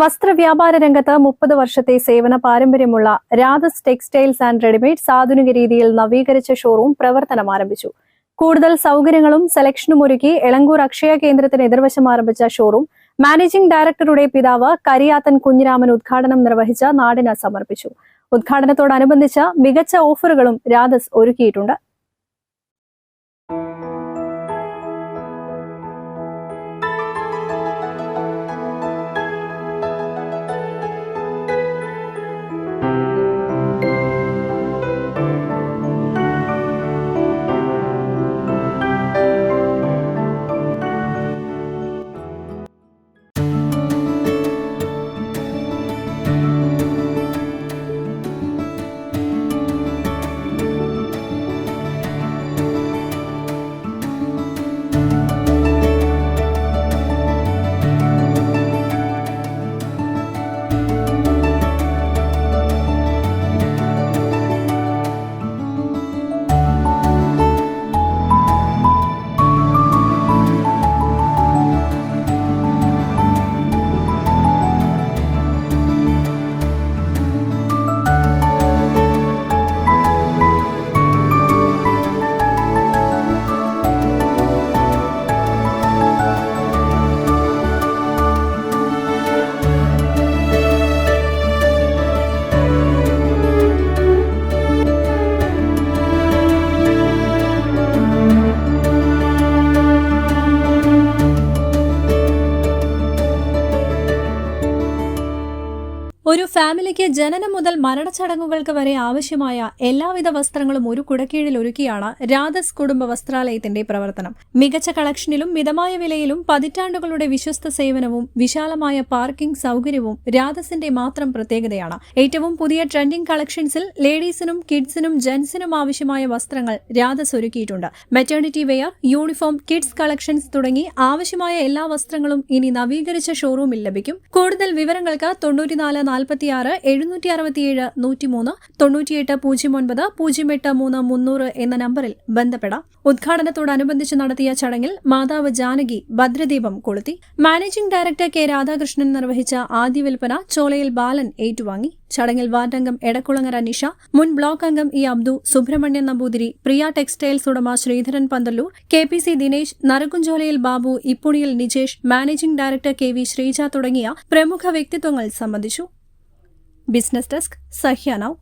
വസ്ത്രവ്യാപാര രംഗത്ത് മുപ്പത് വർഷത്തെ സേവന പാരമ്പര്യമുള്ള രാധസ് ടെക്സ്റ്റൈൽസ് ആൻഡ് റെഡിമെയ്ഡ്സ് ആധുനിക രീതിയിൽ നവീകരിച്ച ഷോറൂം പ്രവർത്തനം ആരംഭിച്ചു. കൂടുതൽ സൗകര്യങ്ങളും സെലക്ഷനും ഒരുക്കി എളങ്കൂർ അക്ഷയ കേന്ദ്രത്തിന് എതിർവശം ആരംഭിച്ച ഷോറൂം മാനേജിംഗ് ഡയറക്ടറുടെ പിതാവ് കരിയാത്തൻ കുഞ്ഞിരാമൻ ഉദ്ഘാടനം നിർവഹിച്ച് നാടിന് സമർപ്പിച്ചു. ഉദ്ഘാടനത്തോടനുബന്ധിച്ച് മികച്ച ഓഫറുകളും രാധസ് ഒരുക്കിയിട്ടുണ്ട്. ഒരു ഫാമിലിക്ക് ജനനം മുതൽ മരണച്ചടങ്ങുകൾക്ക് വരെ ആവശ്യമായ എല്ലാവിധ വസ്ത്രങ്ങളും ഒരു കുടക്കീഴിൽ ഒരുക്കിയാണ് രാധസ് കുടുംബ വസ്ത്രാലയത്തിന്റെ പ്രവർത്തനം. മികച്ച കളക്ഷനിലും മിതമായ വിലയിലും പതിറ്റാണ്ടുകളുടെ വിശ്വസ്ത സേവനവും വിശാലമായ പാർക്കിംഗ് സൗകര്യവും രാധസിന്റെ മാത്രം പ്രത്യേകതയാണ്. ഏറ്റവും പുതിയ ട്രെൻഡിംഗ് കളക്ഷൻസിൽ ലേഡീസിനും കിഡ്സിനും ജെൻസിനും ആവശ്യമായ വസ്ത്രങ്ങൾ രാധസ് ഒരുക്കിയിട്ടുണ്ട്. Maternity wear uniform kids collections തുടങ്ങി ആവശ്യമായ എല്ലാ വസ്ത്രങ്ങളും ഇനി നവീകരിച്ച ഷോറൂമിൽ ലഭിക്കും. കൂടുതൽ വിവരങ്ങൾക്ക് തൊണ്ണൂറ്റിനാല് നാൽപ്പത്തിയാറ് എഴുന്നൂറ്റി അറുപത്തിയേഴ് നൂറ്റിമൂന്ന് തൊണ്ണൂറ്റിയെട്ട് പൂജ്യം ഒൻപത് പൂജ്യം എട്ട് മൂന്ന് മുന്നൂറ് എന്ന നമ്പറിൽ ബന്ധപ്പെടാം. ഉദ്ഘാടനത്തോടനുബന്ധിച്ച് നടത്തിയ ചടങ്ങിൽ മാതാവ് ജാനകി ഭദ്രദീപം കൊളുത്തി. മാനേജിംഗ് ഡയറക്ടർ കെ രാധാകൃഷ്ണൻ നിർവഹിച്ച ആദ്യ വിൽപ്പന ചോളയിൽ ബാലൻ ഏറ്റുവാങ്ങി. ചടങ്ങിൽ വാർഡംഗം എടക്കുളങ്ങര നിഷ മുൻ ബ്ലോക്ക് അംഗം ഇ അബ്ദു സുബ്രഹ്മണ്യൻ നമ്പൂതിരി പ്രിയ ടെക്സ്റ്റൈൽസ് ഉടമ Sreedharan Panthalloor K P C Dinesh Narukuncholayil Babu Ippuniyil Nijesh managing director K V Sreeja തുടങ്ങിയ പ്രമുഖ വ്യക്തിത്വങ്ങൾ സംബന്ധിച്ചു. Business desk സഹ്യാനവ്